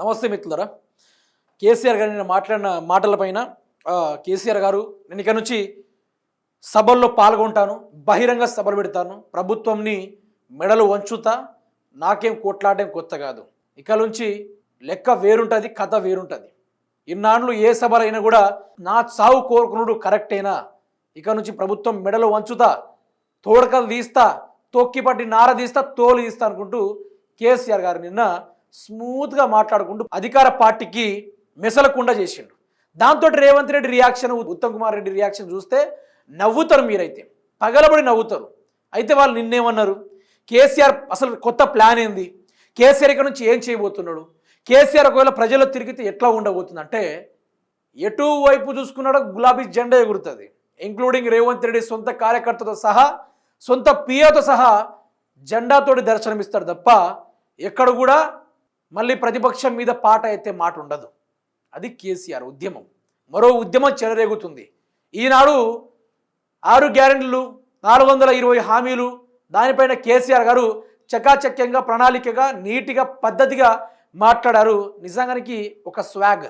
నమస్తే మిత్రులరా. కేసీఆర్ గారు నేను మాట్లాడిన మాటలపైన కేసీఆర్ గారు నేను ఇక నుంచి సభల్లో పాల్గొంటాను బహిరంగ సభలు పెడతాను ప్రభుత్వంని మెడలు వంచుతా నాకేం కొట్లాడడం కొత్త కాదు. ఇక నుంచి లెక్క వేరుంటుంది కథ వేరుంటుంది. ఇన్నాళ్ళు ఏ సభలైనా కూడా నా చావు కోరుకునుడు కరెక్టేనా? ఇక నుంచి ప్రభుత్వం మెడలు వంచుతా తోడకలు తీస్తా తొక్కిపట్టి నార తీస్తా తోలు తీస్తా అనుకుంటూ కేసీఆర్ గారు నిన్న స్మూత్గా మాట్లాడుకుంటూ అధికార పార్టీకి మెసలకుండా చేసిండు. దాంతో రేవంత్ రెడ్డి రియాక్షన్ ఉత్తమ్ కుమార్ రెడ్డి రియాక్షన్ చూస్తే నవ్వుతారు మీరైతే. పగలబడి నవ్వుతారు. అయితే వాళ్ళు నిన్నేమన్నారు? కేసీఆర్ అసలు కొత్త ప్లాన్ ఏంది? కేసీఆర్ ఇక్కడ నుంచి ఏం చేయబోతున్నాడు? కేసీఆర్ ఒకవేళ ప్రజల్లో తిరిగితే ఎట్లా ఉండబోతుంది? అంటే ఎటు వైపు చూసుకున్నాడో గులాబీ జెండా ఎగురుతుంది. ఇంక్లూడింగ్ రేవంత్ రెడ్డి సొంత కార్యకర్తతో సహా సొంత పియతో సహా జెండాతోటి దర్శనమిస్తాడు తప్ప ఎక్కడ కూడా మళ్ళీ ప్రతిపక్షం మీద పాట అయితే మాట ఉండదు. అది కేసీఆర్ ఉద్యమం. మరో ఉద్యమం చెలరేగుతుంది. ఈనాడు ఆరు గ్యారెంటీలు నాలుగు వందల ఇరవై హామీలు దానిపైన కేసీఆర్ గారు చకాచక్యంగా ప్రణాళికగా నీటిగా పద్ధతిగా మాట్లాడారు. నిజంగానికి ఒక స్వాగ్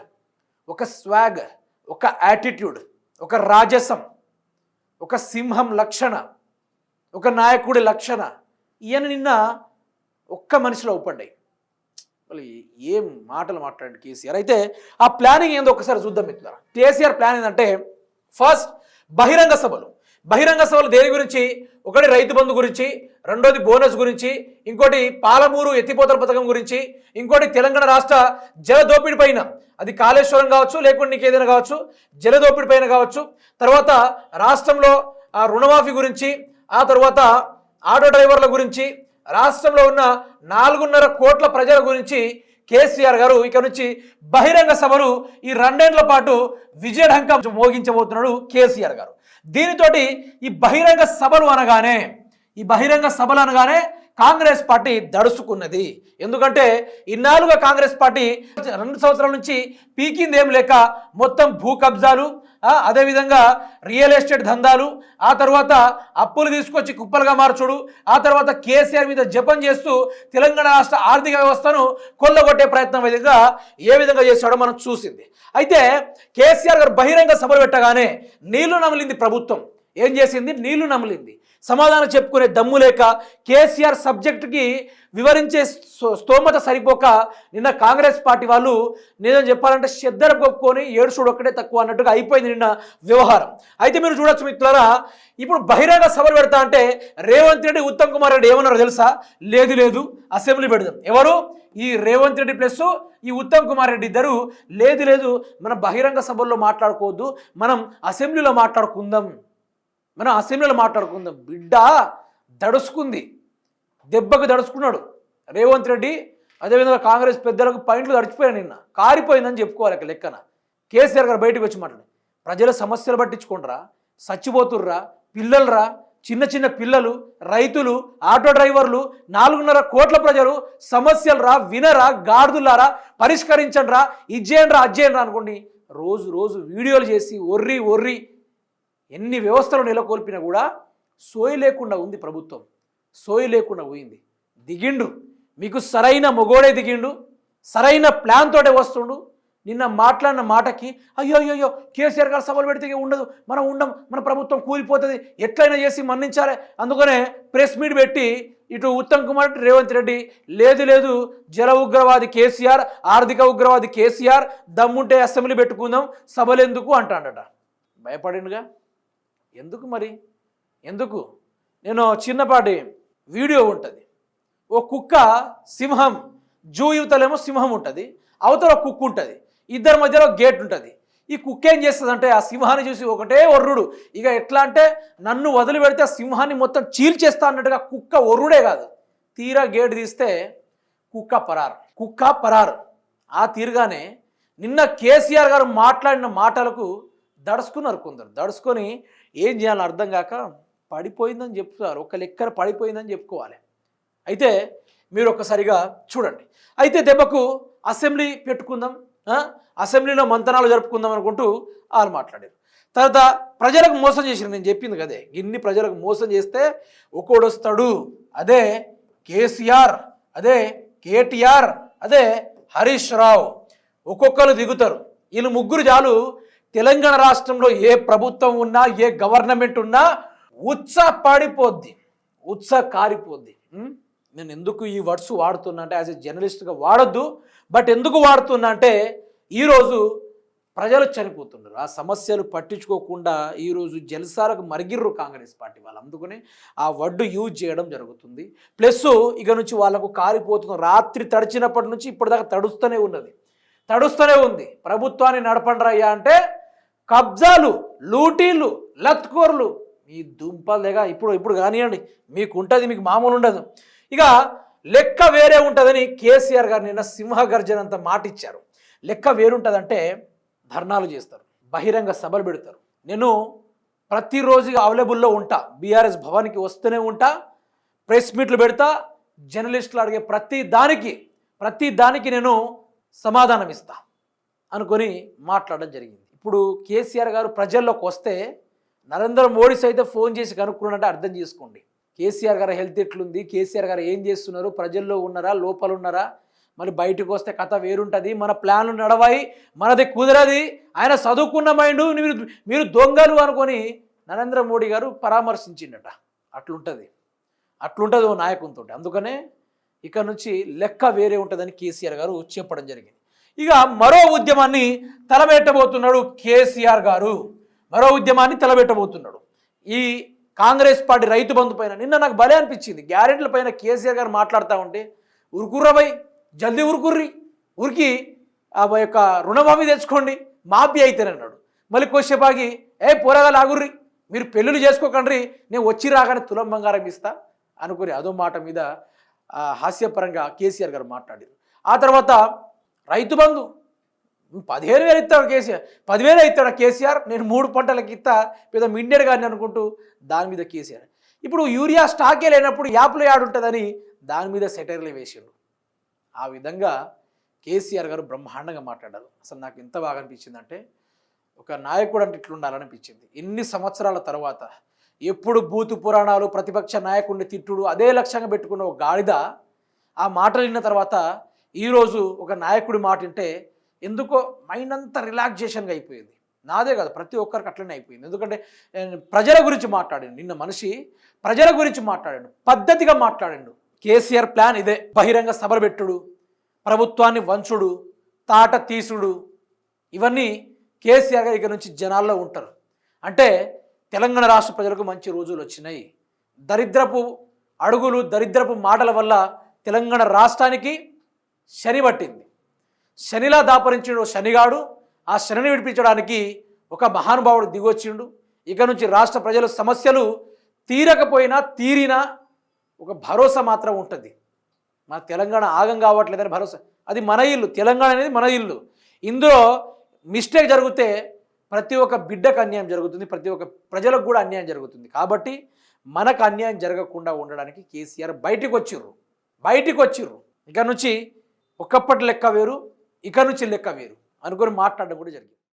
ఒక స్వాగ్ ఒక యాటిట్యూడ్ ఒక రాజసం ఒక సింహం లక్షణ ఒక నాయకుడి లక్షణ ఈయన నిన్న ఒక్క మనిషిలో ఒప్పండాయి మళ్ళీ ఏం మాటలు మాట్లాడండి కేసీఆర్? అయితే ఆ ప్లానింగ్ ఏందో ఒకసారి చూద్దాం మిత్రులారా. కేసీఆర్ ప్లాన్ ఏంటంటే ఫస్ట్ బహిరంగ సభలు. బహిరంగ సభలు దేని గురించి? ఒకటి రైతు బంధు గురించి రెండోది బోనస్ గురించి ఇంకోటి పాలమూరు ఎత్తిపోతల పథకం గురించి ఇంకోటి తెలంగాణ రాష్ట్ర జలదోపిడి పైన. అది కాళేశ్వరం కావచ్చు లేకుంటే నీకేదైనా కావచ్చు జలదోపిడి పైన కావచ్చు. తర్వాత రాష్ట్రంలో ఆ రుణమాఫీ గురించి ఆ తర్వాత ఆటో డ్రైవర్ల గురించి రాష్ట్రంలో ఉన్న నాలుగున్నర కోట్ల ప్రజల గురించి కేసీఆర్ గారు ఇక నుంచి బహిరంగ సభలు ఈ రెండేళ్ళ పాటు విజయఢంకం మోగించబోతున్నాడు కేసీఆర్ గారు. దీనితోటి ఈ బహిరంగ సభలు అనగానే ఈ బహిరంగ సభలు అనగానే కాంగ్రెస్ పార్టీ దడుచుకున్నది ఎందుకంటే ఇన్నాళ్ళుగా కాంగ్రెస్ పార్టీ రెండు సంవత్సరాల నుంచి పీకిందేం లేక మొత్తం భూ కబ్జాలు అదేవిధంగా రియల్ ఎస్టేట్ ధందాలు ఆ తర్వాత అప్పులు తీసుకొచ్చి కుప్పలుగా మార్చుడు ఆ తర్వాత కేసీఆర్ మీద జపం చేస్తూ తెలంగాణ రాష్ట్ర ఆర్థిక వ్యవస్థను కొల్లగొట్టే ప్రయత్నం విధంగా ఏ విధంగా చేశాడో మనం చూసింది. అయితే కేసీఆర్ గారు బహిరంగ సభలు పెట్టగానే నీళ్ళు నమిలింది ప్రభుత్వం. ఏం చేసింది? నీళ్ళు నమిలింది. సమాధానం చెప్పుకునే దమ్ము లేక కేసీఆర్ సబ్జెక్టుకి వివరించే స్తోమత సరిపోక నిన్న కాంగ్రెస్ పార్టీ వాళ్ళు నిజం చెప్పాలంటే చెద్దర కొప్పుకొని ఏడుచుడు ఒక్కటే తక్కువ అన్నట్టుగా అయిపోయింది నిన్న వ్యవహారం. అయితే మీరు చూడొచ్చు మిత్రులారా ఇప్పుడు బహిరంగ సభలు పెడతా అంటే రేవంత్ రెడ్డి ఉత్తమ్ కుమార్ రెడ్డి ఏమన్నారో తెలుసా? లేదు లేదు అసెంబ్లీ పెడదాం. ఎవరు? ఈ రేవంత్ రెడ్డి ప్లస్ ఈ ఉత్తమ్ కుమార్ రెడ్డి ఇద్దరు. లేదు లేదు మనం బహిరంగ సభల్లో మాట్లాడుకోవద్దు మనం అసెంబ్లీలో మాట్లాడుకుందాం. మనం అసెంబ్లీలో మాట్లాడుకుందాం. బిడ్డ దడుచుకుంది దెబ్బకు దడుచుకున్నాడు రేవంత్ రెడ్డి అదేవిధంగా కాంగ్రెస్ పెద్దలకు పాయింట్లు దడిచిపోయాడు నిన్న. కారిపోయిందని చెప్పుకోవాలి ఇక లెక్కన. కేసీఆర్ గారు బయటకు వచ్చి మాట్లాడు. ప్రజల సమస్యలు పట్టించుకోండిరా. చచ్చిపోతుర్రా. పిల్లలరా. చిన్న చిన్న పిల్లలు రైతులు ఆటో డ్రైవర్లు నాలుగున్నర కోట్ల ప్రజలు సమస్యలరా వినరా గాడిదులారా పరిష్కరించండిరా ఇజ్జేయండిరా ఇజ్జేయండి రా రా అనుకోండి. రోజు రోజు వీడియోలు చేసి ఒర్రి ఒర్రి ఎన్ని వ్యవస్థలు నెలకొల్పినా కూడా సోయి లేకుండా ఉంది ప్రభుత్వం. సోయి లేకుండా పోయింది. దిగిండు. మీకు సరైన మొగోడే దిగిండు. సరైన ప్లాన్ తోటే వస్తుండు. నిన్న మాట్లాడిన మాటకి అయ్యో అయ్యో కేసీఆర్ గారు సభలు పెడితే ఉండదు? మనం ఉండం మన ప్రభుత్వం కూలిపోతుంది. ఎట్లయినా చేసి మన్నించాలి. అందుకనే ప్రెస్ మీట్ పెట్టి ఇటు ఉత్తమ్ కుమార్ రేవంత్ రెడ్డి లేదు లేదు జల ఉగ్రవాది కేసీఆర్ ఆర్థిక ఉగ్రవాది కేసీఆర్ దమ్ముంటే అసెంబ్లీ పెట్టుకుందాం సభలు ఎందుకు అంటాడట. భయపడిండుగా? ఎందుకు మరి? ఎందుకు? నేను చిన్నపాటి వీడియో ఉంటుంది. ఓ కుక్క సింహం జూ యువతలేమో సింహం ఉంటుంది. అవతల ఒక కుక్క ఉంటుంది. ఇద్దరి మధ్యలో గేట్ ఉంటుంది. ఈ కుక్క ఏం చేస్తుందంటే ఆ సింహాన్ని చూసి ఒకటే ఒర్రుడు. ఇక ఎట్లా అంటే నన్ను వదిలిపెడితే ఆ సింహాన్ని మొత్తం చీల్చేస్తా అన్నట్టుగా కుక్క ఒర్రుడే కాదు. తీరా గేట్ తీస్తే కుక్క పరారు. కుక్క పరారు. ఆ తీరుగానే నిన్న కేసీఆర్ గారు మాట్లాడిన మాటలకు దడుచుకున్నారు కొందరు. దడుచుకొని ఏం చేయాలో అర్థం కాక పడిపోయిందని చెప్తున్నారు. ఒక లెక్కన పడిపోయిందని చెప్పుకోవాలి. అయితే మీరు ఒక్కసారిగా చూడండి. అయితే దెబ్బకు అసెంబ్లీ పెట్టుకుందాం అసెంబ్లీలో మంతనాలు జరుపుకుందాం అనుకుంటూ వాళ్ళు మాట్లాడారు. తర్వాత ప్రజలకు మోసం చేసిన నేను చెప్పింది కదే. ఇన్ని ప్రజలకు మోసం చేస్తే ఒకడు వస్తాడు అదే కేసీఆర్ అదే కేటీఆర్ అదే హరీష్ రావు. ఒక్కొక్కరు దిగుతారు. వీళ్ళు ముగ్గురు చాలు తెలంగాణ రాష్ట్రంలో ఏ ప్రభుత్వం ఉన్నా ఏ గవర్నమెంట్ ఉన్నా ఉత్స పడిపోద్ది. ఉత్స కారిపోద్ది. నేను ఎందుకు ఈ వర్డ్స్ వాడుతున్నా అంటే యాజ్ ఎ జర్నలిస్ట్గా వాడొద్దు. బట్ ఎందుకు వాడుతున్నా అంటే ఈరోజు ప్రజలు చనిపోతున్నారు. ఆ సమస్యలు పట్టించుకోకుండా ఈరోజు జలసాలకు మరిగిర్రు కాంగ్రెస్ పార్టీ వాళ్ళు. అందుకని ఆ వడ్డు యూజ్ చేయడం జరుగుతుంది. ప్లస్ ఇక నుంచి వాళ్ళకు కారిపోతుంది రాత్రి తడిచినప్పటి నుంచి ఇప్పటిదాకా తడుస్తూనే ఉన్నది. తడుస్తూనే ఉంది. ప్రభుత్వాన్ని నడపండ్రయ్యా అంటే కబ్జాలు లూటీలు లత్కోర్లు మీ దుంపలు దగ్గర ఇప్పుడు ఇప్పుడు కానివ్వండి మీకు ఉంటుంది మీకు మామూలు ఉండదు ఇక లెక్క వేరే ఉంటుందని కేసీఆర్ గారు నిన్న సింహగర్జన అంత మాట ఇచ్చారు లెక్క వేరుంటుందంటే ధర్నాలు చేస్తారు బహిరంగ సభలు పెడతారు. నేను ప్రతిరోజు అవైలబుల్లో ఉంటా బీఆర్ఎస్ భవన్కి వస్తూనే ఉంటా ప్రెస్ మీట్లు పెడతా జర్నలిస్టులు అడిగే ప్రతి దానికి ప్రతి దానికి నేను సమాధానం ఇస్తా అనుకొని మాట్లాడడం జరిగింది. ఇప్పుడు కేసీఆర్ గారు ప్రజల్లోకి వస్తే నరేంద్ర మోడీ సైతం ఫోన్ చేసి కనుక్కున్నాడంటే అర్థం చేసుకోండి. కేసీఆర్ గారు హెల్త్ ఎట్లుంది? కేసీఆర్ గారు ఏం చేస్తున్నారు? ప్రజల్లో ఉన్నారా? లోపల ఉన్నారా? మళ్ళీ బయటకు వస్తే కథ వేరుంటుంది. మన ప్లాన్లు నడవాయి. మనది కుదరది. ఆయన చదువుకున్న మైండ్ మీరు మీరు దొంగలు అనుకొని నరేంద్ర మోడీ గారు పరామర్శించిండట. అట్లుంటుంది. అట్లుంటుంది ఓ నాయకునితో అందుకనే ఇక నుంచి లెక్క వేరే ఉంటుందని కేసీఆర్ గారు చెప్పడం జరిగింది. ఇక మరో ఉద్యమాన్ని తలబెట్టబోతున్నాడు కేసీఆర్ గారు. మరో ఉద్యమాన్ని తలబెట్టబోతున్నాడు. ఈ కాంగ్రెస్ పార్టీ రైతు బంధు పైన నిన్న నాకు భలే అనిపించింది. గ్యారెంటీల పైన కేసీఆర్ గారు మాట్లాడుతూ ఉంటే ఉరుకుర్రబై జల్దీ ఉరుకుర్రి ఉరికి ఆ యొక్క రుణమాఫీ తెచ్చుకోండి మాఫీ అయితేనన్నాడు మళ్ళీ కొద్దిసేపాగి ఏ పోరగా లాగుర్రి మీరు పెళ్ళిళ్ళు చేసుకోకండి నేను వచ్చి రాగానే తులం బంగారం ఇస్తా అనుకుని అదో మాట మీద హాస్యపరంగా కేసీఆర్ గారు మాట్లాడారు. ఆ తర్వాత రైతు బంధు. పదిహేను వేలు ఇస్తాడు కేసీఆర్. పదివేలు ఇస్తాడు కేసీఆర్? నేను మూడు పంటలకు ఇస్తా పెద్ద మిండెడ్ కానీ అనుకుంటూ దాని మీద కేసీఆర్. ఇప్పుడు యూరియా స్టాకే లేనప్పుడు యాప్లో యాడుంటుందని దాని మీద సెటైర్లు వేసిండు. ఆ విధంగా కేసీఆర్ గారు బ్రహ్మాండంగా మాట్లాడారు. అసలు నాకు ఎంత బాగా అనిపించిందంటే ఒక నాయకుడు అంటే ఇట్లుండాలనిపించింది. ఎన్ని సంవత్సరాల తర్వాత ఎప్పుడు బూతు పురాణాలు ప్రతిపక్ష నాయకుడిని తిట్టుడు అదే లక్ష్యంగా పెట్టుకున్న ఒక గాడిద ఆ మాటలు విన్న తర్వాత ఈరోజు ఒక నాయకుడి మాట వింటే ఎందుకో మైండ్ అంతా రిలాక్సేషన్గా అయిపోయింది. నాదే కాదు ప్రతి ఒక్కరికి అట్లనే అయిపోయింది. ఎందుకంటే ప్రజల గురించి మాట్లాడాడు నిన్న మనిషి ప్రజల గురించి మాట్లాడాడు. పద్ధతిగా మాట్లాడాడు. కేసీఆర్ ప్లాన్ ఇదే. బహిరంగ సభలు పెట్టుడు ప్రభుత్వాన్ని వంచుడు తాట తీసుడు. ఇవన్నీ కేసీఆర్ గారు ఇక్కడ నుంచి జనాల్లో ఉంటారు. అంటే తెలంగాణ రాష్ట్ర ప్రజలకు మంచి రోజులు వచ్చినాయి. దరిద్రపు అడుగులు దరిద్రపు మాటల వల్ల తెలంగాణ రాష్ట్రానికి శని పట్టింది. శనిలా దాపరించిన శనిగాడు ఆ శనిని విడిపించడానికి ఒక మహానుభావుడు దిగొచ్చిండు. ఇక నుంచి రాష్ట్ర ప్రజల సమస్యలు తీరకపోయినా తీరినా ఒక భరోసా మాత్రం ఉంటుంది. మన తెలంగాణ ఆగం కావట్లేదని భరోసా. అది మన ఇల్లు తెలంగాణ అనేది మన ఇల్లు. ఇందులో మిస్టేక్ జరిగితే ప్రతి ఒక్క బిడ్డకు అన్యాయం జరుగుతుంది ప్రతి ఒక్క ప్రజలకు కూడా అన్యాయం జరుగుతుంది. కాబట్టి మనకు అన్యాయం జరగకుండా ఉండడానికి కేసీఆర్ బయటికి వచ్చిర్రు బయటికి వచ్చిర్రు ఇక నుంచి ఒకప్పటి లెక్క వేరు ఇక నుంచి లెక్క వేరు అనుకొని మాట్లాడడం కూడా జరిగింది.